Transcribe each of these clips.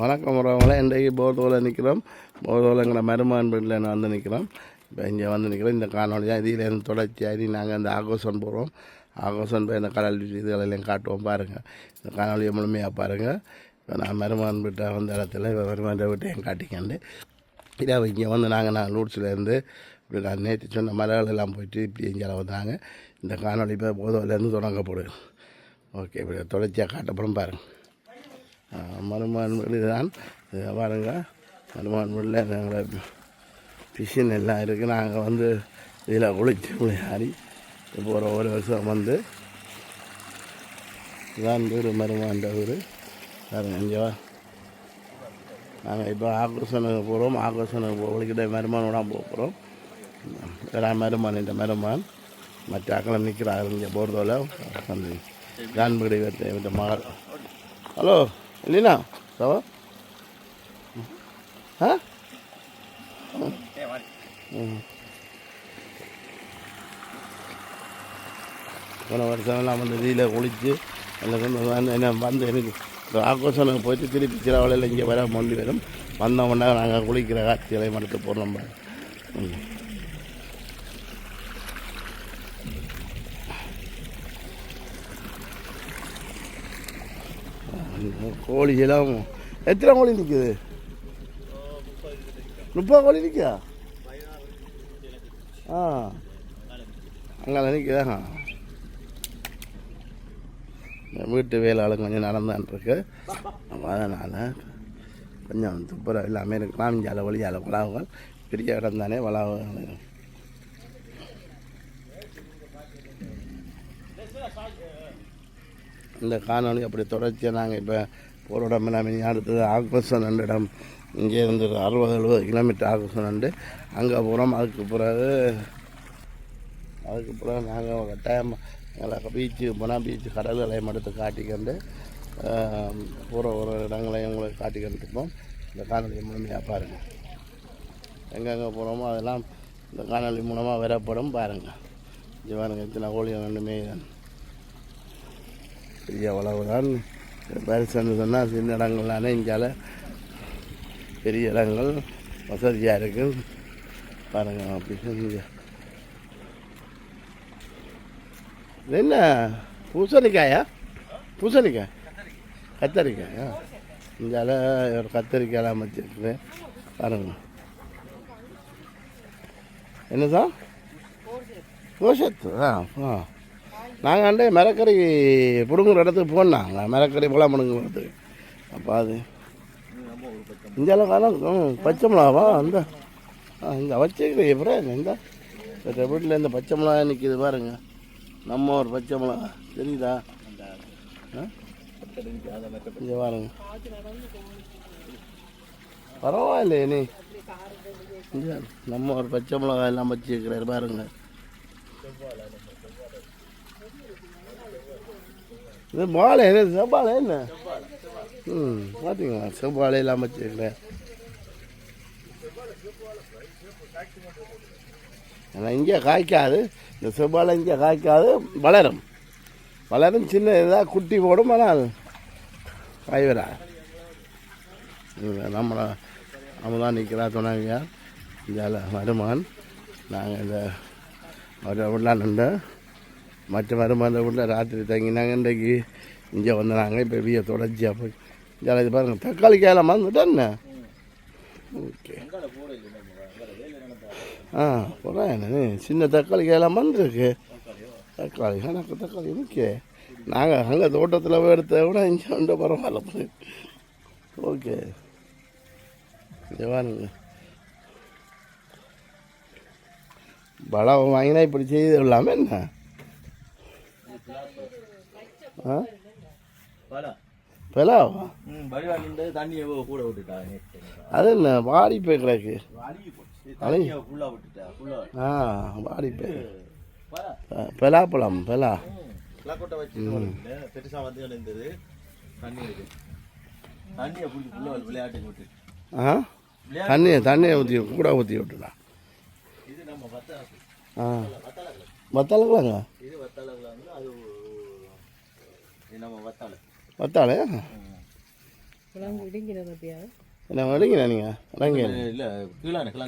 வணக்கம் வரவங்களே இன்றைக்கு போர்தோவில் நிற்கிறோம். போர்தோலங்கிற மருமான் வீட்டில் நான் வந்து நிற்கிறோம். இப்போ இங்கே வந்து நிற்கிறோம். இந்த காணொலியாக இதிலேருந்து தொடர்ச்சியாக நாங்கள் இந்த ஆகோஷன் போகிறோம் ஆகோஷன் போய் இந்த கடல் இதுகளெல்லாம் காட்டுவோம் பாருங்கள் இந்த காணொலியை முழுமையாக பாருங்கள் இப்போ நான் மருமான் வீட்டை வந்த இடத்துல இப்போ மருமான் வீட்டையும் காட்டிக்கண்டு இதை இங்கே வந்து நாங்கள் நான் லூட்ஸ்லேருந்து இப்படி நான் நேற்று சொன்ன மலைகளெல்லாம் போயிட்டு இப்படி இங்கே வந்தாங்க இந்த காணொலி இப்போ போதோலேருந்து தொடங்கப்படுது. ஓகே இப்படி தொடர்ச்சியாக காட்டப்படும் பாருங்கள் மருமான் வீடு தான் பாருங்க மருமான் வீட்டில் எங்களை பிஷின் எல்லாம் இருக்குது நாங்கள் வந்து இதில் குளிச்சு குளியாடி இப்போ ஒரு ஒரு வருஷம் வந்து இதான் வீடு மருமான்ற வீடு. பாருங்க இங்கே நாங்கள் இப்போ ஆகோஷனுக்கு போகிறோம் ஆகோஷனுக்கு போ ஒழிக்கிட்ட மருமானோட போக போகிறோம் வேற மருமான் இந்த மருமான் மற்ற அக்கலம் நிற்கிறாங்க இங்கே போகிறதோல வந்து ஜான்படி விட்ட மகள். Hello. Lina, sawa? Ha? Hmm. போன வருஷம்லாம் வந்து இதில் குளித்து எனக்கு வந்து என்ன வந்து எனக்கு ஆக்கோஷனுக்கு போயிட்டு திருப்பி சிறவளையில் இங்கே வர மொழி வரும் வந்த உடனே நாங்கள் குளிக்கிற காட்சிகளை மடுத்து போடுறோம் பாரு. ம். கோழி எல்லாம். எத்தனை கோழி நிற்குது முப்பது கோழி நிற்கா ஆ. அங்கே நிற்குதா வீட்டு வேலையாளு கொஞ்சம் நடந்தான் இருக்கு அதனால் கொஞ்சம் துப்புரம் எல்லாமே இருக்கு. வழி வழியால வளாவுகள். பெரிய இடம் தானே வளாவுகள் இந்த காணொலி அப்படி தொடர்ச்சியாக நாங்கள் இப்போ போகிற இடம் எல்லாமே அடுத்தது ஆகுபசன் ரெண்டு இடம் இங்கே இருந்து அறுபது எழுபது கிலோமீட்டர் ஆகுபசன் ரெண்டு அங்கே போகிறோம் அதுக்கு பிறகு அதுக்கு பிறகு நாங்கள் கட்டாயம் எங்களை பீச்சுக்கு போனால் பீச்சு கடல்களையும் எடுத்து காட்டிக்கொண்டு போகிற ஒரு இடங்களையும் உங்களுக்கு காட்டிக்கிட்டுருப்போம் இந்த காணொலி முழுமையாக பாருங்கள் எங்கெங்கே போகிறோமோ அதெல்லாம் இந்த காணொலி மூலமாக வரப்படும். பாருங்கள் இங்கே பாருங்கள் இத்தனை கோழி ரெண்டுமே. பெரிய உழவு தான் பரிசுன்னு சொன்னால் சின்ன இடங்கள்லானே இங்கால பெரிய இடங்கள் வசதியாக இருக்குது பாருங்கள் அப்படி செஞ்சு என்ன பூசணிக்காயா? பூசணிக்காய்? கத்தரிக்காயா? இங்கால ஒரு கத்தரிக்காயெல்லாம் வச்சுருக்கு. பாருங்க. என்ன சார்? கோஷத்து. ஆ ஆ. நாங்கள் அண்டே மரக்கறி பிடுங்குற இடத்துக்கு போனாங்க மரக்கறி பழம் பிடுங்குற இடத்துக்கு அப்போ அது இந்த காலம் பச்சை மிளகாவா? அந்த ஆ இந்த வச்சுக்கிறேன் எப்படா? இந்த வீட்டில் இந்த பச்சை மிளகா நிற்கிது பாருங்க. நம்ம ஒரு பச்சை மிளகா. தெரியுதா? இங்கே பாருங்க. பரவாயில்லையே நீ. நம்ம ஒரு பச்சை மிளகா எல்லாம் வச்சுக்கிறாரு பாருங்க. இது மாலை இது செவ்வாழை என்ன? ம் பார்த்தீங்களா செவ்வாழை இல்லாமல் வச்சுருக்கிறேன் ஆனால் இங்கே காய்க்காது. இந்த செவ்வாழை இங்கே காய்க்காது வளரும். வளரும் சின்ன இதாக குட்டி போடும் ஆனால் காய் வரா நம்மளை நம்ம தான் நிற்கிறா சொன்னாங்க இந்தியாவில் வருமான். நாங்கள் இந்த ஒரு விடலாம் நின்று மற்ற மருமந்த உள்ள ராத்திரி தங்கினாங்க இன்றைக்கு இங்கே வந்து நாங்கள் இப்போ வீய தொடர்ச்சியாக போய் இங்கே இது பாருங்கள் தக்காளி காயெல்லாம் மறந்துட்டேன் ஓகே. ஆ போகிறேன் என்ன சின்ன தக்காளி காயெல்லாம் வந்துருக்கு தக்காளி எனக்கு தக்காளி ஓகே நாங்கள் அங்கே தோட்டத்தில் போய் எடுத்த விட இங்கே வந்து பரவாயில்ல ஓகே. வாருங்க பாருங்க. பழம் வாங்கினா இப்படி செய்து இல்லாமல் என்ன? பலாவா. அது என்ன வாடி போய் கிடக்கு? ஆ வாடி போய் பழம். பலா. ம், கிழக்கொட்டை வச்சு இல்ல, பெருசா வந்து இருந்தது தண்ணி இருக்கு. தண்ணியை புள்ளி புள்ள விளையாட்டுக்கு விட்டு. ஆ? தண்ணியை தண்ணியை ஊற்றி கூட ஊற்றி விட்டுலாம் இது நம்ம வத்தலக்கு. ஆ. வத்தலக்கு வத்தாளுங்களாங்க இது வத்தலக்குல வந்து அது இது நம்ம வத்தால வத்தாளே ம். கிழங்கு இடிங்கிற பத்தியா? என்ன வடிங்கண்ணா நீங்கள் வடங்க இல்ல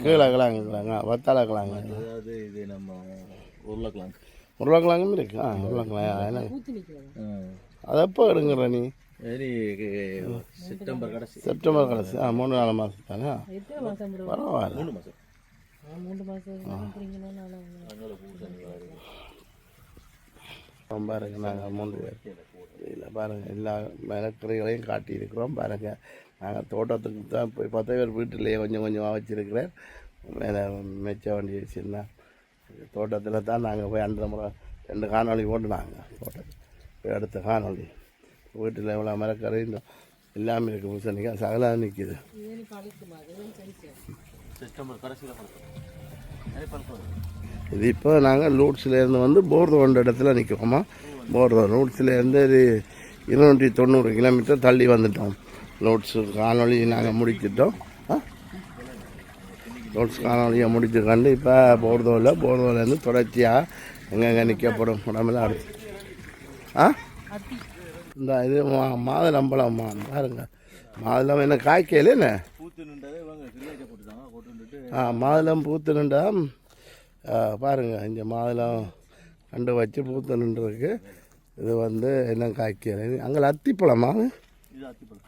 கீழே கிழங்கு கிழங்க. வத்தாள கிழங்கு. அதாவது இது நம்ம உருளைக்கிழங்கு. உருளைக்கிழங்கும் இருக்கு. ஆ உருளைக்கிழங்கு. என்ன? அதை எப்போ எடுங்கிற நீ? செப்டம்பர் கடைசி. செப்டம்பர் கடைசி. ஆ மூணு நாலு மாதம் தானே பரவாயில்ல. மூணு மாதம் அப்புறம் பாருங்க நாங்கள் மூணு பேர். இதில் பாருங்கள் எல்லா மரக்கறிகளையும் காட்டியிருக்கிறோம் பாருங்கள் நாங்கள் தோட்டத்துக்கு தான் போய் பார்த்தா இவர் வீட்டிலேயே கொஞ்சம் கொஞ்சமாக வச்சுருக்கிறேன் மேலே மெச்ச வண்டி வச்சுருந்தா தோட்டத்தில் தான் நாங்கள் போய் அந்த முறை ரெண்டு காணொளி போட்டு நாங்கள் தோட்டத்துக்கு போய் அடுத்த காணொளி. வீட்டில் எவ்வளோ மரக்கறி எல்லாமே இருக்குது பூசணிக்காய் சகலாக நிற்கிது செப்டம்பர் கடைசியில் இது இப்போ நாங்கள் லூட்ஸ்லேருந்து வந்து போர்தோண்ட இடத்துல நிற்கிறோமா போர்தோ லூட்ஸ்லேருந்து ஒரு இருநூற்றி தொண்ணூறு கிலோமீட்டர் தள்ளி வந்துட்டோம். லூட்ஸு காணொளி நாங்கள் முடிச்சிட்டோம். ஆ? லூட்ஸ் காணொலியை முடிச்சு கண்டு இப்போ போர்தோவில் போர்தோவிலேருந்து தொடர்ச்சியாக எங்கெங்கே நிற்கப்படும் உடம்புல அடுத்து ஆ? இந்த இது மா- மாதுளம்பழம்மா பாருங்க. மாதுளம் என்ன காய்க்கையில் என்ன? ஆ மாதுளம் பூத்து நின்றா ஆ, பாருங்க இங்கே மாதுளம் கண்டு வச்சு பூத்து நின்றுருக்கு. இது வந்து என்ன காய்க்கிறது அங்கே அத்திப்பழமா?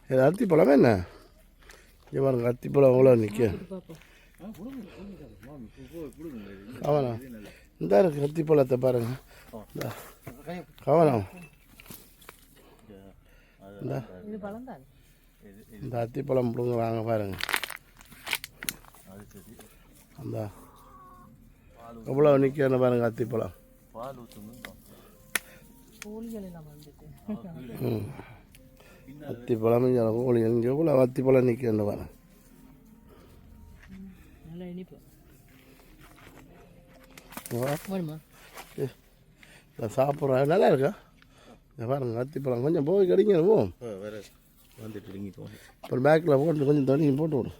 இது அத்திப்பழம். என்ன? இங்கே பாருங்க அத்திப்பழம் எவ்வளோ நிற்கும் கவனம். இந்த இருக்கு அத்திப்பழத்தை பாருங்க. கவனம். இந்த அத்திப்பழம் பிடுங்குறாங்க பாருங்க. அது சரி. அந்த எவ்வளோ நிற்கணும் பாருங்க அத்திப்பழம் கோழிகள் ம். அத்திப்பழம் இங்கே கோழி இங்கே எவ்வளோ அத்திப்பழம் பாருங்க நல்லா இனிப்பு வா. வேணுமா இதை சாப்பிட்றோம் நல்லா இருக்கா? பாருங்க அத்திப்பழம் கொஞ்சம் போய் இறங்கி போகணும் அப்புறம் பேக்கில் போட்டு கொஞ்சம் தண்ணி போட்டு விடும்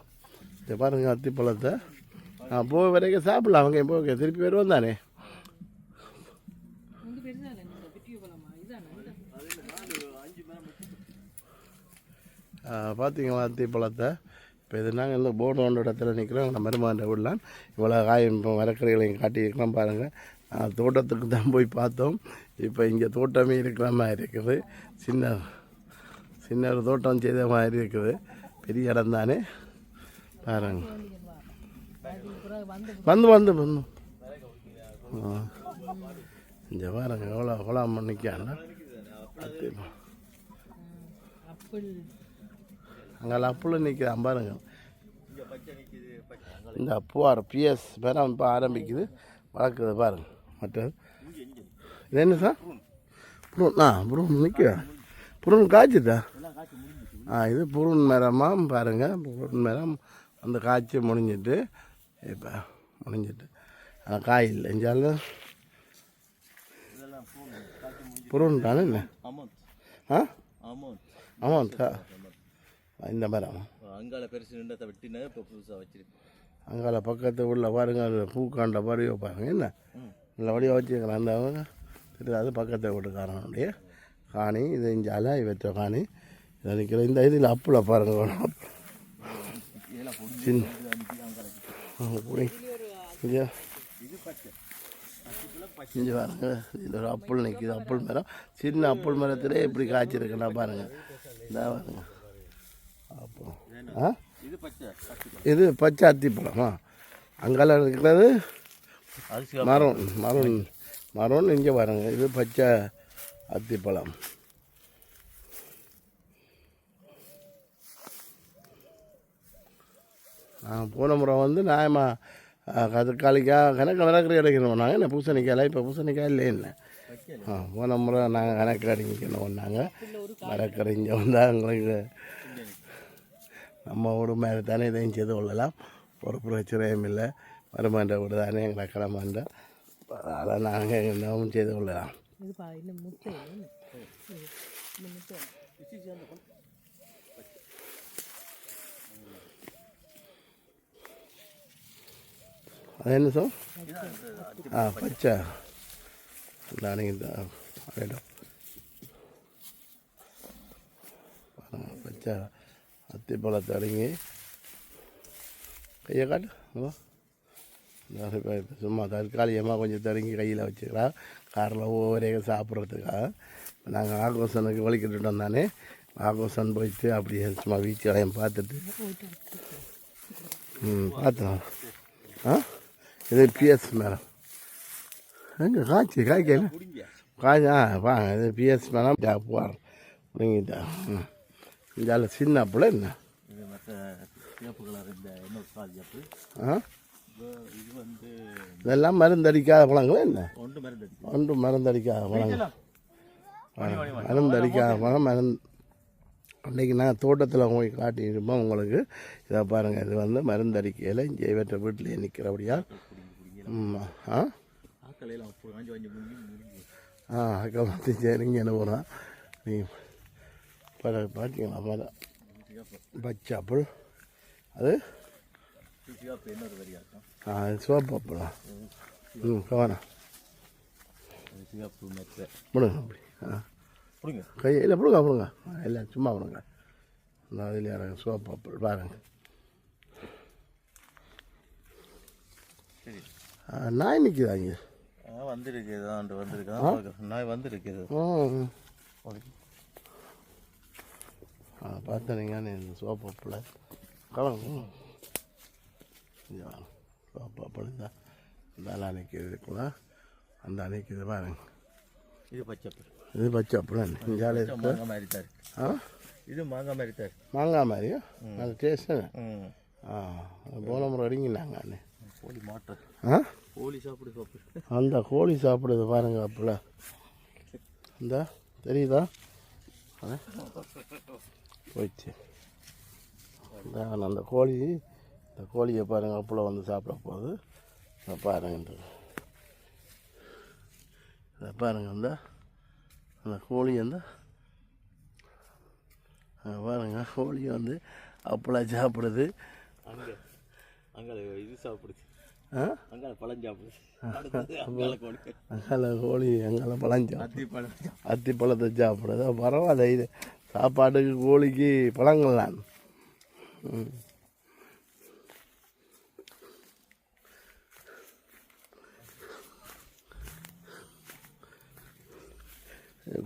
இதை பாருங்க அத்திப்பழத்தை நான் போய் வரைக்கும் சாப்பிடலாம் அவங்க போக திருப்பி வருவோம் தானே இதானே பார்த்தீங்களா அத்திப்பழத்தை இப்போ இது நாங்கள் இந்த போர்டு ஒன்ற இடத்துல நிற்கிறோம் நம்ம மருமாண்ட விடலாம் இவ்வளோ காயம் இப்போ மரக்கறிகளையும் காட்டியிருக்கிறோம் பாருங்கள் தோட்டத்துக்கு தான் போய் பார்த்தோம் இப்போ இங்கே தோட்டமே இருக்கிற மாதிரி இருக்குது சின்ன சின்ன ஒரு தோட்டம் செய்த மாதிரி இருக்குது பெரிய இடம் தானே பாருங்க வந்து வந்து வந்து. இங்கே பாருங்க எவ்வளோ மணிக்கான அப்பிள். அங்கே அப்புள்ள நிற்கிறான் பாருங்க. இந்த பூவார் பிஎஸ் பேர இப்போ ஆரம்பிக்குது. வளர்க்குது பாருங்க மற்றது இது என்ன சார்? புருன் ஆ புருன் நிற்க புருன் காய்ச்சுதா? ஆ இது புருன் மரமா பாருங்க புருன் மரம் அந்த காய்ச்சி முடிஞ்சிட்டு இப்போ முடிஞ்சிட்டு. ஆனால் காய் இல்லை இஞ்சாலும் புருன் தானே என்ன? ஆ? அமௌண்ட் ஆமாம் சார் இந்த மரம் அங்கால பெருசு நின்றதை வெட்டினதை இப்போ புதுசாக வச்சிருக்கு. அங்கால பக்கத்து உள்ள பாருங்க அது பூக்காண்ட வடிவ பாருங்க என்ன. நல்ல வடிவ வச்சுக்கலாம் அந்த அவங்க. தெரியாது அது பக்கத்து வீட்டுக்காரனுடைய காணி இது இஞ்சால இவற்ற காணி. இதை நிற்கிற இந்த இதில் அப்புல பாருங்க சின்ன. புடி. இங்க இங்கே பாருங்க இது ஒரு அப்புள் நிற்கிது அப்புள் மரம் சின்ன அப்புள் மரத்திலே எப்படி காய்ச்சிருக்குன்னா பாருங்க இந்த பாருங்க அப்போ ஆ இது பச்சை அத்திப்பழமா அங்கால இருக்கிறது மரம் மரம் மரம் இங்கே பாருங்க இது பச்சை அத்திப்பழம் போன முறை வந்து நியாயமாக கதக்காளிக்காய் கணக்கு விளக்கறி கிடைக்கணும் நாங்கள் என்ன பூசணிக்காயில்? இப்போ பூசணிக்காய் இல்லை என்ன ஆ போன முறை நாங்கள் கணக்கு அடிக்கணும் நாங்கள் மரக்கறி இங்கே வந்தால் எங்களுக்கு நம்ம வீடு மேலே தானே இதையும் செய்து கொள்ளலாம். ஒரு பிரச்சனையும் இல்லை. வருமாண்ட வீடு தானே எங்களை கடமாண்ட. அதெல்லாம் நாங்கள் என்னவும் செய்து கொள்ளலாம் இது பா இன்னும் முட்டை இல்லை இன்னும் முட்டை அது என்ன சார் ஆ பச்சை. தானிங்க இடம் பச்சை. அத்திப்பழத்தை அடங்கி. கையை காட்டு ஹலோ சும்மா தற்காலிகமாக கொஞ்சம் தடுங்கி கையில் வச்சுக்கலாம் காரில் ஒவ்வொரே சாப்பிட்றதுக்காக நாங்கள் ஆகோசனுக்கு வலிக்கிட்டு வந்தானே ஆகோசன் போயிட்டு அப்படியே சும்மா வீச்சு வளையம் பார்த்துட்டு. ம் பார்த்தோம் ஆ? இது பிஎஸ் மேடம் எங்கே காய்ச்சி காய்க்கல காய்ச்சா வாங்க இது பிஎஸ் மேடம் போவார் நீங்கிட்டா இந்த சின்ன பிள்ளை என்ன ஆ இதெல்லாம் மருந்தடிக்காத பழங்களா என்ன ஒன்று மருந்தடிக்காத பழங்கள் மருந்தடிக்காத பழம் மருந்து அன்றைக்கி நான் தோட்டத்தில் போய் காட்டியிருப்போம் உங்களுக்கு இதை பாருங்கள் இது வந்து மருந்தடிக்கையில் இங்கே இவற்றை வீட்டிலேயே நிற்கிறபடியா ம் ஆ ஆ என்ன போகிறான் நீ பர பார்த்தீங்களா பல பச்சாப்பிள் அது ஆ சிவப்பாப்பிளா ம் கவனம் முடுங்க அப்படி ஆ பிடிங்க கையில் பிடுங்க பிடுங்க எல்லாம் சும்மா பிடுங்க நான் அதில் இறங்க சிவப்பாப்பிள் பாருங்க சரி நாய் நிற்குதா இங்கே வந்திருக்கு. தான் வந்திருக்கு. நாய் வந்திருக்கு. இது. ஆ பார்த்தேன் நீங்கள் இந்த சிவப்பாப்பிள் கலங்க சிவப்பாப்பிள் இந்த. இந்த நிற்கிது இருக்குல்ல அந்த நிற்கிது பாருங்க. இது பச்சை இது பச்சாப்பிள் இஞ்சாலே இருக்கு. மாங்காய் மாதிரி தான் இருக்கு. ஆ? இது மாங்காய் மாதிரி தான் இருக்கு. மாங்காய் மாதிரியா? அது டேஸ்ட்டு ஆ போன முறை அடிங்கினாங்க அண்ணே. கோழி மாட்டை ஆ? கோழி சாப்பிடு அந்த கோழி சாப்பிடுது பாருங்க அப்பல. இந்த தெரியுதா? போயிடுச்சு. அந்த கோழி இந்த கோழியை பாருங்க அப்பல வந்து சாப்பிட போகுது. இதை பாருங்க இதை பாருங்க இந்த. அந்த கோழி வந்து பாருங்க கோழி வந்து அப்பள சாப்பிடுது. அங்கே அங்கே இது சாப்பிடுது அங்கால கோழி. அங்கால பழம். அத்தி பழத்தை சாப்பிடுது பரவாயில்ல இது சாப்பாட்டுக்கு கோழிக்கு பழங்கள் தான்.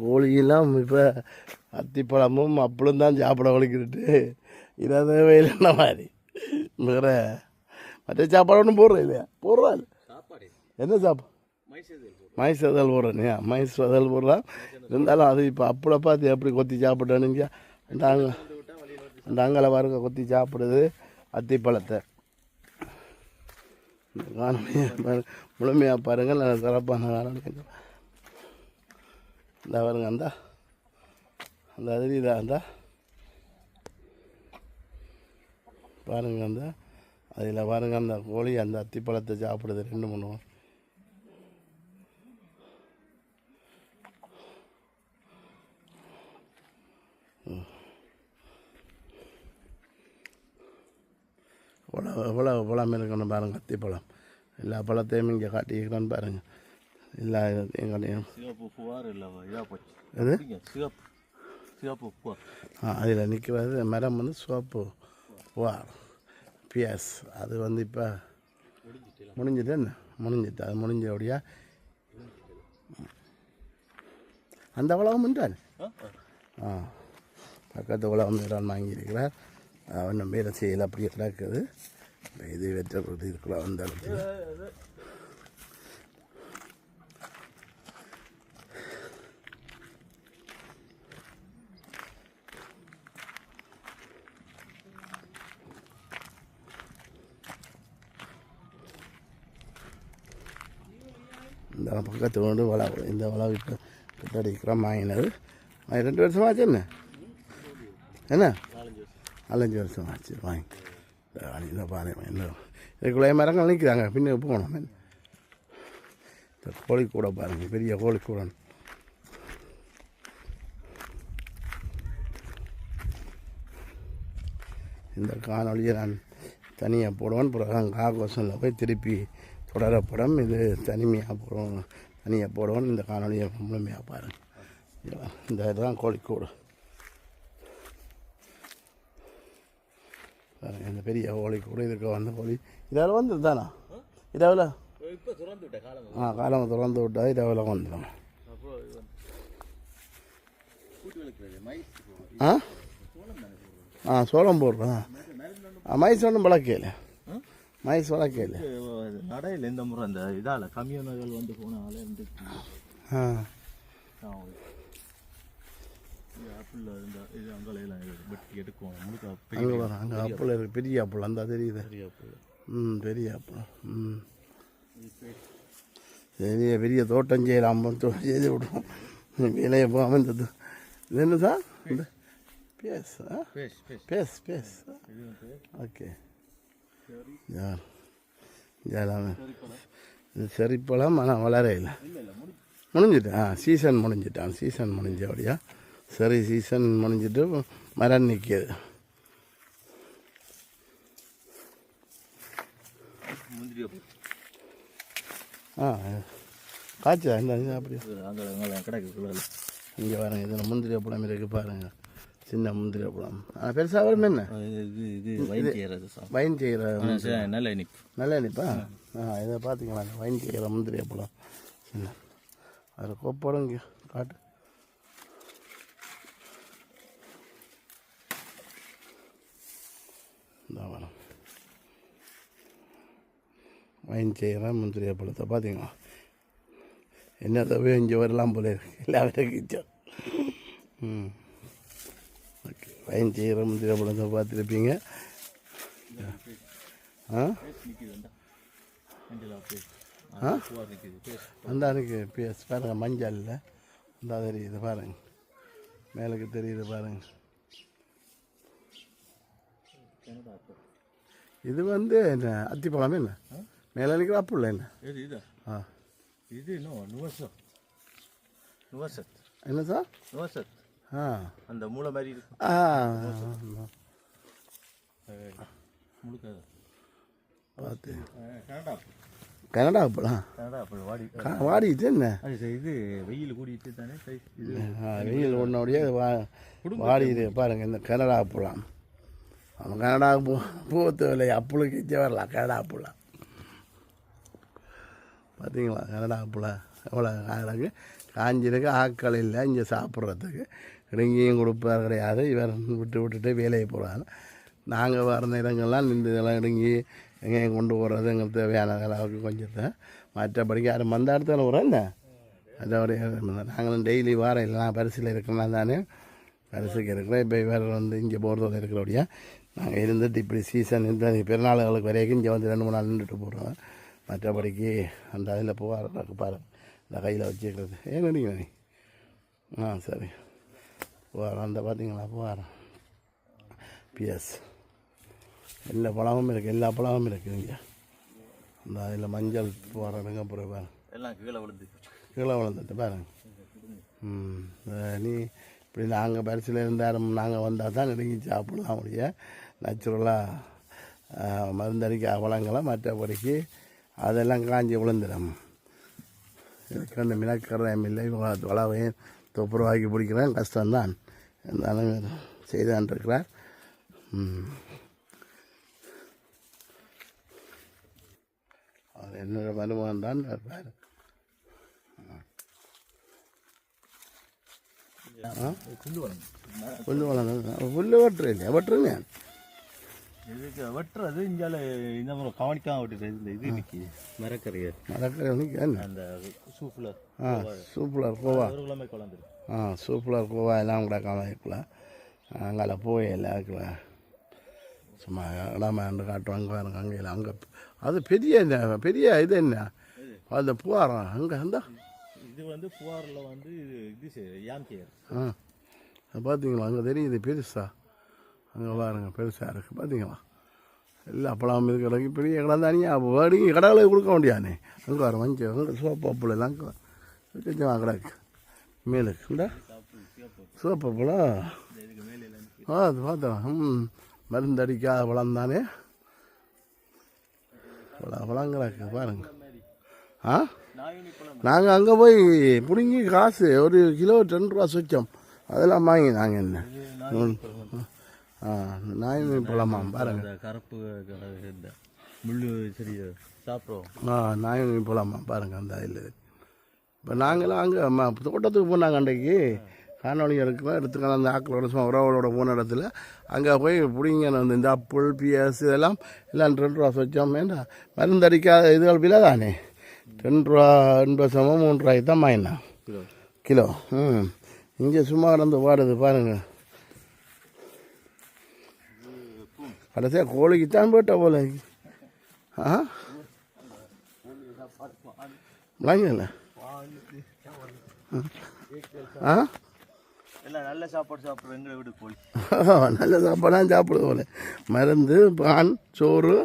கோழியெல்லாம் இப்போ அத்திப்பழமும் அப்பளும் தான் சாப்பிட வலிக்கிட்டு இதை வெயிலன்ன மாதிரி. வேற மற்ற சாப்பாடு ஒன்றும் போடுறேன் இல்லையா போடுறா இல்லை சாப்பாடு என்ன சாப்பாடு மைஸ் வதல் போடுறேன் மைஸ் வதல் போடுறான் இருந்தாலும் அது இப்போ அப்பளை பார்த்து எப்படி கொத்தி சாப்பிட்டேனுங்க அந்த அங்க அந்த அங்கலை பாருங்க கொத்தி சாப்பிடுது அத்திப்பழத்தை இந்த காணொலியை பாரு- முழுமையாக பாருங்கள் நல்ல சிறப்பான காணொலி இந்த பாருங்க அந்த அந்த அதிரி தான் அந்த பாருங்க அந்த அதில் பாருங்க அந்த கோழி அந்த அத்திப்பழத்தை சாப்பிடுது ரெண்டு மூணு. எவ்வளோ எவ்வளோ பழம் இருக்கணும் பாருங்க அத்திப்பழம். எல்லா பழத்தையும் இங்கே காட்டியிருக்கிறோன்னு பாருங்கள் எங்களையும். சிவப்பு புவார் இல்லை எது? இங்க சிவப்பு சிவப்பு புவார் ஆ அதில் நிற்கிறது மரம் வந்து சோப்பு வா பிஎஸ் அது வந்து இப்போ முடிஞ்சிட்டு என்ன? முடிஞ்சிட்டு அது முடிஞ்சபடியா அந்த உலகம் பண்ணுறாரு ஆ. பக்கத்து உலகம் மீறான் வாங்கியிருக்கிறார். அவன் வேலை செய்யலை அப்படியே கிடக்குது. இப்ப இது வெட்டுறது இருக்கலாம் அந்த இடத்துல இந்த பக்கத்து கொண்டு வளவு இந்த வளவு இப்போ கிட்டடிக்கிறோம் வாங்கினது ரெண்டு வருஷம் ஆச்சு என்ன? என்ன? நாலஞ்சு வருஷம் ஆச்சு வாங்கி. இந்த வாங்கி இந்த என்ன இதுக்குள்ளே மரங்கள் நிற்கிறாங்க பின்ன போகணும். இந்த கோழி கூட பெரிய கோழி கூட. இந்த காணொலியை நான் தனியாக போடுவேன் பிறகு காகோசனில் போய் திருப்பி தொடரப்படும். இது தனிமையாக போடுவோம் தனியாக போடுவோம் இந்த காணொலியை முழுமையாக பாருங்கள் இந்த இதுதான் கோழிக்கூடு. இந்த பெரிய கோழி கூட இதுக்கு வந்த கோழி. இதால் வந்து தானா? இதாவில் ஆ காலம் திறந்து விட்டா இதாவில் வந்துடும் ஆ? ஆ சோளம் போடுறோம். ஆ மைஸ் ஒன்றும் பழக்கையில் மைஸ் வளர்க்கல நடையில் இந்த முறை அந்த இதால் கம்யூனர்கள் வந்து போனால இருந்து. ஆ. ஆப்பிள் இந்த இது வெட்டி எடுக்கும் முழுக்க அங்கே ஆப்பிள் பெரிய ஆப்பிள் அந்த தெரியுது பெரிய ஆப்பிள் ம் பெரிய ஆப்பிள் ம். பெரிய. பெரிய தோட்டம் செய்யலாம் செய்து விடுவோம். விலையை போகாமல் இந்த இது இது என்ன சார்? இந்த face face face face okay யார் இது செரிப்பழம் ஆனால் வளரையில் முடிஞ்சிட்டு ஆ சீசன் முடிஞ்சிட்டான் சீசன் முடிஞ்ச அப்படியா சரி சீசன் முடிஞ்சிட்டு மரம் நிற்கிது ஆ காய்ச்சா இந்த அப்படியே இங்கே வரேங்க இதில் முந்திரி பழம் இருக்குது பாருங்கள் சின்ன முந்திரி பழம் பெருசாக வரும் என்ன? இது இது வைன் செய்கிறது வைன் செய்கிற நல்ல இனிப்பு. நல்லா நிப்பா ஆ. இதை பார்த்தீங்களா இந்த வைன் செய்கிற முந்திரி பழம் சின்ன. அதில் கோப்படம் காட்டு. வரம். வைன் செய்கிற முந்திரி பழத்தை பார்த்தீங்களா என்ன தவிர இங்கே வரலாம் போல இருக்கு. எல்லாரும் கிச்சா. ம். வைன் செய்கிற முந்திரி பழத்தை பார்த்துருப்பீங்க. ஆ? மஞ்சள் ஆ? நிற்கிது பேஸ் அந்த அன்னைக்கு பேஸ் பாருங்க மஞ்சள்ல இந்த தெரியுது பாருங்க. மேலுக்கு தெரியுது பாருங்க. இது வந்து என்ன அத்திப்பழம் என்ன? மேலே நிற்கிற அப்புள்ள என்ன? ஆ. இது என்ன சார்? அந்த மூளை மாதிரி இருக்கும் பார்த்து. Canada apple. Canada Canada apple வாடி. வாடிட்டு என்ன? இது வெயில் கூடிட்டு தானே வெயில் ஒன்றோடைய வா வாடிது பாருங்க இந்த கனடா அப்புலாம் அவன் கனடாவுக்கு போ போக தேவையில்லை அப்புளுக்கு வரலாம் கனடா அப்புலாம் பார்த்தீங்களா கனடா அப்புலா எவ்வளோ அழகு. காஞ்சிருக்கு ஆட்கள் இல்லை இங்கே சாப்பிட்றதுக்கு. இறங்கியும் கொடுப்பார் கிடையாது. இவர் விட்டு விட்டுட்டு வேலையை போகிறாங்க நாங்கள் வர நேரங்கள்லாம் நின்று இதெல்லாம் இறங்கி எங்கேயும் கொண்டு போகிறது எங்களுக்கு தேவையான அளவுக்கு கொஞ்சத்தை மற்றபடிக்கு யாரும் வந்த இடத்துல விட்றேன் என்ன அதோடைய நாங்களும் டெய்லி வாரம் இல்லை பரிசில் இருக்கிறோம் தானே. பரிசுக்கு இருக்கிறேன் இப்போ இவர் வந்து இங்கே போகிறதில் இருக்கிறபடியா நாங்கள் இருந்துட்டு இப்படி சீசன் இந்த பெருநாளுகளுக்கு வரைக்கும் இங்கே வந்து ரெண்டு மூணு நாள் நின்றுட்டு போகிறோம் மற்றபடிக்கு அந்த அதில் போவார் பாரு இந்த கையில் வச்சுக்கிறது ஏன் நினைக்கிறேன் ஆ சரி. போவார் அந்த பார்த்தீங்களா போவார் பிஎஸ் எல்லா பழமும் இருக்குது எல்லா பழமும் இருக்குது இங்கே. இந்த அதில் மஞ்சள் போகிறதுங்க அப்புறம் பாருங்க. எல்லாம் கீழே விழுந்து கீழே விழுந்துட்டு பாருங்க. ம் நீ இப்படி நாங்கள் பரிசில் இருந்தாலும் நாங்கள் வந்தால் தான் நெருங்கி சாப்பிடலாம் முடிய நேச்சுரலாக மருந்தடிக்க வளங்களை மற்றபடிக்கு அதெல்லாம் காஞ்சி விழுந்துடும் இதுக்கு வந்து மினக்கரம் இல்லை வளவையும் துப்புரவாக்கி பிடிக்கிறேன் கஷ்டம்தான். இருந்தாலும் ம். அது என்னோட மருமகன் தான் இருப்பார் புல்லு வளர்ந்து புல்லு வெட்டுறேன் இல்லையா வெட்டுறேங்க இதுக்கு வெட்டுறது இங்கால இந்த மாதிரி கவனிக்காம விட்டுட்டு இந்த இது நிற்கி மரக்கறியர் மரக்கரை அந்த சூப்பில் ஆ சூப்பராக கோவா ஒரு கிழமை குழந்துரு ஆ சூப்பராக கோவா எல்லாம் கூட காமிக்கல அங்கே போயில இருக்குல்ல சும்மா இடமாண்டு காட்டுவாங்க பாருங்க அங்கே இல்லை அங்கே அது பெரிய என்ன பெரிய இது என்ன? அந்த பூவாரம் அங்கே அந்த? இது வந்து புகாரில் வந்து இது இது யாம் செய்யறது ஆ அது பார்த்தீங்களா அங்கே தெரியுது பெருசா. அங்கே பாருங்க பெருசாக இருக்குது பார்த்தீங்களா எல்லா பழம் இது கிடக்கு. பெரிய இடம் தனியாக வாடிங்க கடவுளை கொடுக்க முடியாதுனே அங்கே வர மஞ்சள் அங்கே சோப்பு எல்லாம் கொஞ்சம் கிடக்கு. மேலுக்கு. இந்த. சோப்பு பழம் மேலே ஆ அது பார்த்தோம் ம் மருந்து அடிக்காத பழம் தானே கிடக்கு பாருங்க. ஆ? நாங்கள் அங்கே போய் பிடுங்கி காசு ஒரு கிலோ ரெண்டு ரூபா சொச்சம். அதெல்லாம் வாங்கி நாங்கள் என்ன. ஆ நாய் மீன் போகலாமா பாருங்க. கருப்பு முள்ளு சரி சாப்பிடுவோம். ஆ நாய் மீன் போகலாமா பாருங்க அந்த இதில். இப்போ நாங்களாம் அங்கே ம தோட்டத்துக்கு போனாங்க அன்றைக்கு காணொலி எடுக்கலாம் எடுத்துக்கலாம். அந்த ஆக்களோட சும்மா உறவோட போன இடத்துல. அங்கே போய் பிடிங்க அந்த இந்த அப்புள் பிஎஸ் இதெல்லாம் எல்லாம் ரெண்டு ரூபா வச்சோம் வேண்டாம் மருந்து அடிக்காத இதுகள் விலை தானே? ரெண்டு ரூபா எண்பது சமம் மூணு ரூபாய்க்கு தான் வாங்கினா கிலோ. ம். இங்கே சும்மா கிடந்து பாடுது பாருங்க. கடைசியாக கோழிக்கு தான் போட்ட போல. ஆ? விளாங்கல ஆ? நல்ல சாப்பாடு சாப்பிட்றோம் எங்களை விடு கோழி நல்ல சாப்பாடாக சாப்பிடுது போல. மருந்து பான் சோறு.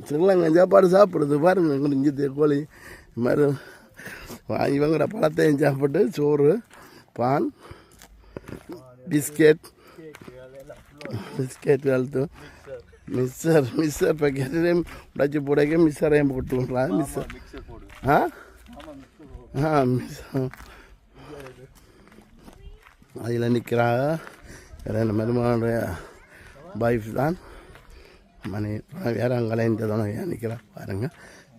ஸ்ரீலங்கா சாப்பாடு சாப்பிடுது பாருங்க இங்கே கோழி மரு இவங்கட பழத்தையும் சாப்பிட்டு சோறு பான் பிஸ்கெட் பிஸ்கெட் வளர்த்து மிக்சர் மிக்சர் பேக்கெட்டையும் உடைச்சி போடைக்க மிக்சரையும் போட்டு விட்றாங்க மிக்சர் ஆ? அதில் நிற்கிறாங்க ரெண்டு மருமகனுடைய வைஃப் தான். மணி வேற அங்கே தானே ஏன் நிற்கிறேன் பாருங்கள்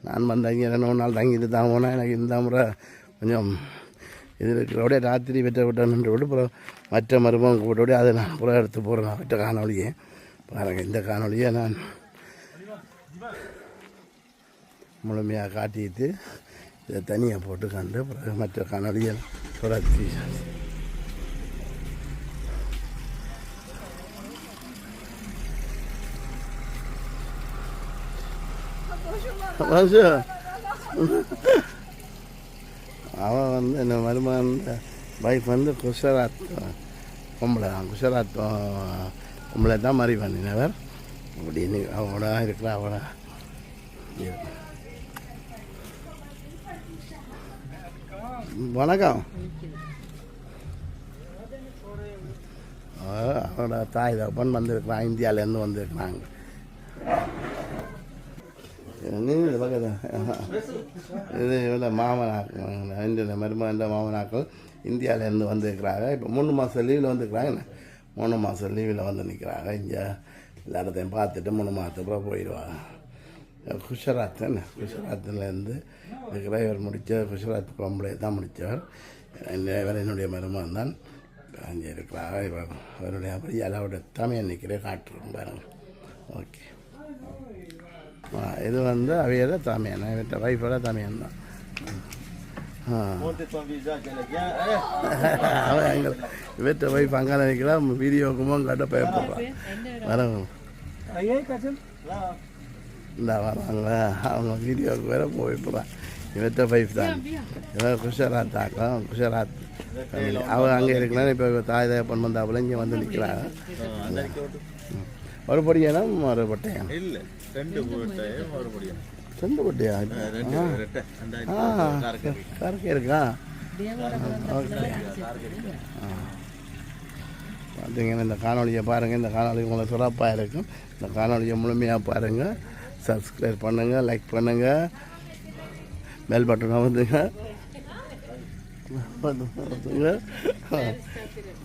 நான் வந்து அங்கே ரெண்டு மூணு நாள் தங்கிட்டு தான் போனேன். எனக்கு இந்த முறை கொஞ்சம் இது இருக்கிறோட ராத்திரி வெட்ட விட்டேன்னு விட்டு அப்புறம் மற்ற மருமகன் கூட்டோட அதை நான் புறம் எடுத்து போகிறேன் மற்ற காணொலியை பாருங்கள் இந்த காணொலியை நான் முழுமையாக காட்டிட்டு இதை தனியாக போட்டு கண்டு பிறகு மற்ற காணொலியை தொடர்ச்சி. அவன் வந்து என்ன மருமகன் வைஃப் வந்து குஷராத் பொம்பளை. தான் குஷராத் பொம்பளை தான் மாதிரி பண்ணினவர். அப்படின்னு அவனோட இருக்கிற அவட வணக்கம். அவனோட தாய் தகப்பன் வந்திருக்கிறான் இந்தியாவிலேருந்து வந்திருக்கிறாங்க. இது இவ்வளோ மாமனாக்கள் இந்த மருமகன் மாமனாக்கள் இந்தியாவிலேருந்து வந்திருக்கிறாங்க. இப்போ மூணு மாதம் லீவில் வந்துருக்குறாங்க மூணு மாதம் லீவில் வந்து நிற்கிறாங்க இங்கே எல்லா இடத்தையும் பார்த்துட்டு மூணு மாதத்துக்கு அப்புறம் போயிடுவாங்க. குஷராத் என்ன குஷராத்துலேருந்து இருக்கிற இவர் முடித்த குஷராத் பொம்பளை தான் முடித்தவர். இவர் என்னுடைய மருமகன் தான் அங்கே இவர் அவருடைய அப்படி எல்லாரோட தமிழ் நிற்கிறே காட்டுறோம் பாருங்கள் ஓகே. இது வந்து அவையோட தமிழன். இவற்ற வைஃபோட தமிழன் தான். அவன் எங்கள் இவற்ற வைஃப் அங்கே நினைக்கிறான் வீடியோக்குமோ கட்ட பயப்படுறான் வரவங்க இந்த வராங்க. அவங்க வீடியோவுக்கு வேற போய்ப்படுறான் இவற்ற வைஃப் தான் இவன் குஷராத் ஆக்கம் குஷராத். அவன் அங்கே இருக்கலாம் இப்போ தாய் தகப்பன் வந்தாப்புல இங்கே வந்து நிற்கிறாங்க ஒரு பொடியனும் ஒரு இல்ல ரெண்டு போட்டாயும் ரெண்டு ஆ கறக்க இருக்கா? ஓகே. பார்த்தீங்கன்னா இந்த காணொலியை பாருங்கள் இந்த காணொலி உங்களுக்கு சிறப்பாக இருக்கும். இந்த காணொலியை முழுமையாக பாருங்கள் சப்ஸ்கிரைப் பண்ணுங்கள் லைக் பண்ணுங்கள் பெல் பட்டன் வந்துங்க வந்துங்க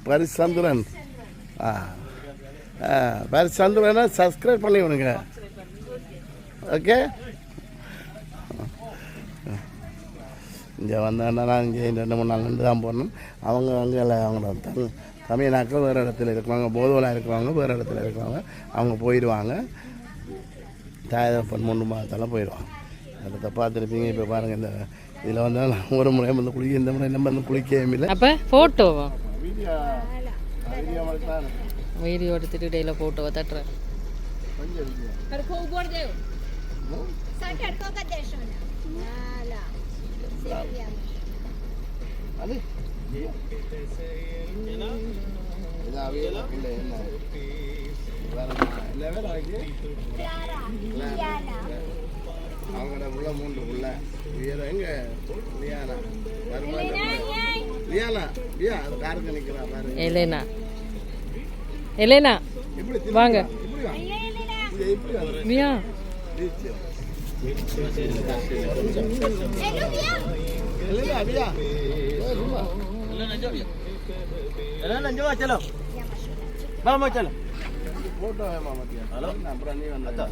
பரிசந்திரன். ஆ. ஆ பரிசந்திரனை சப்ஸ்கிரைப் பண்ணி விடுங்க. ஓகே இங்கே வந்தேன்னா நான் இங்கே ரெண்டு மூணு நாள் நின்று தான் போகணும். அவங்க அங்கே அவங்களோட தமிழ் தமிழ்நாக்கள் வேறு இடத்துல இருக்கிறவங்க போதுவலாக இருக்கிறவங்க வேறு இடத்துல இருக்கிறவங்க அவங்க போயிடுவாங்க. தாயப்பன் மூணு மாதத்தெல்லாம் போயிடுவாங்க இடத்த பார்த்துருப்பீங்க இப்போ பாருங்கள் இந்த இதில் வந்து நான் ஒரு முறை வந்து குளிக்க இந்த முறை நம்ம வந்து குளிக்கவே இல்லை. அப்போ ஃபோட்டோவா வீடியோ எடுத்துட்டு இடையில ஃபோட்டோவை தட்டுறேன். அது? என்ன? வேற என்ன வேலை ஆகி. Clara. Liliana. அவங்களோட உள்ள மூன்று உள்ள. எங்க? லியானா. லியானா லியா அது காருக்கு நிற்கிறா பாரு. எலேனா எலேனா வாங்க. வா, இப்படி வா? Ai, Helena. இது இப்படி வர வியா Luvia. இல்லையா ஃபோட்டோ வந்து அத்தா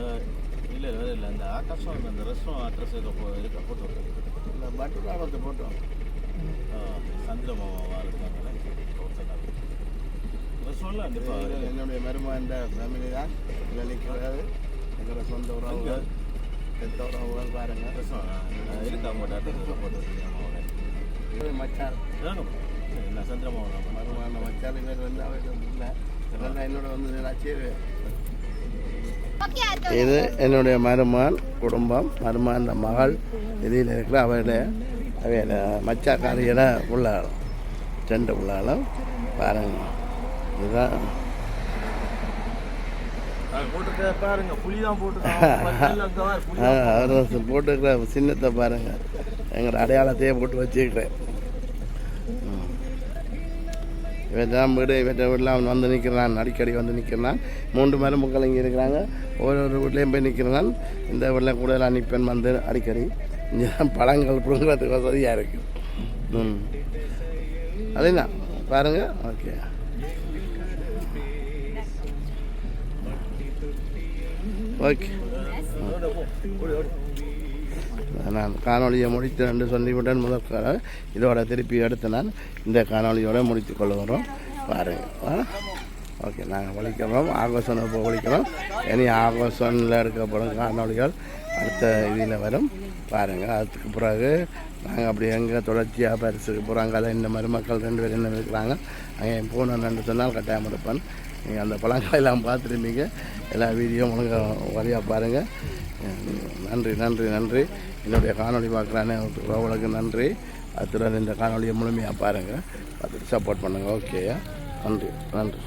அஹ், இல்ல இல்ல இல்ல அந்த ஆகாஷம் அந்த ரெஸ்டாரண்ட் அட்ரஸ் இருக்க போட்டு விட்டு இந்த பட்டுரா வந்து ஃபோட்டோ சந்திரமாமா இருக்காங்க ரெஸ்டாரண்ட்ல கண்டிப்பாக என்னுடைய மருமகன் ஃபேமிலி தான் நிற்கிறாரு எங்களோட சொந்த உறவுகள் பெத்த உறவுகள் பாருங்க இருக்கா மாட்டேன் போட்டு இது மச்சான் என்ன சந்திரமாவா மருமகன் மச்சான் பேர் வந்து அவர்கிட்ட இல்லை இது என்னுடைய மருமகன் குடும்பம். மருமகன் மகள் இதில் இருக்கிற அவையில் அவையில் மச்சாக்காரியில் உள்ளாலும் ரெண்டு உள்ளாலும் பாருங்க. இதுதான். போட்டுக்கிற சின்னத்தை பாருங்க. எங்களோட அடையாளத்தையே போட்டு வச்சுக்கிறேன். இவன் தான் வீடு இவற்றை வீட்டில் அவன் வந்து நிற்கிறான் அடிக்கடி வந்து நிற்கிறான் மூன்று மருமக்கள் இங்கே இருக்கிறாங்க. ஒரு ஒரு வீட்லேயும் போய் நிற்கிறான் இந்த வீட்டில் கூடுதல் எல்லாம் நிற்பேன் வந்து அடிக்கடி. இங்கே பழங்கள் பிடுங்கிறதுக்கு வசதியாக இருக்கு. ம். அதுனா பாருங்க. ஓகே. ஓகே. நான் காணொலியை முடித்து என்று சொல்லிவிட்டேன் முதல் இதோட திருப்பி எடுத்து நான் இந்த காணொலியோடு முடித்து கொள்ளுகிறோம் பாருங்கள் ஆ? ஓகே நாங்கள் ஒழிக்கிறோம். ஆகோஷன் இப்போ ஒழிக்கிறோம். இனி ஆகோஷனில் எடுக்கப்படும் காணொலிகள் அடுத்த இதில் வரும். பாருங்கள் அதுக்கு பிறகு நாங்கள் அப்படி எங்கே தொடர்ச்சியாக பரிசுக்கு போகிறாங்க இந்த மாதிரி மக்கள் ரெண்டு பேரும் என்ன இருக்கிறாங்க. அங்கே போகணுன்னு சொன்னால் கட்டாயம் எடுப்பேன் நீங்கள் அந்த பழங்களெல்லாம் பார்த்துருந்தீங்க எல்லா வீடியோ உங்களுக்கு வழியாக பாருங்கள் நன்றி நன்றி நன்றி. என்னுடைய காணொளி பார்க்குறானே உங்களுக்கு நன்றி. அத்துடன் இந்த காணொலியை முழுமையாக பாருங்கள் பார்த்துட்டு சப்போர்ட் பண்ணுங்கள் ஓகே நன்றி நன்றி.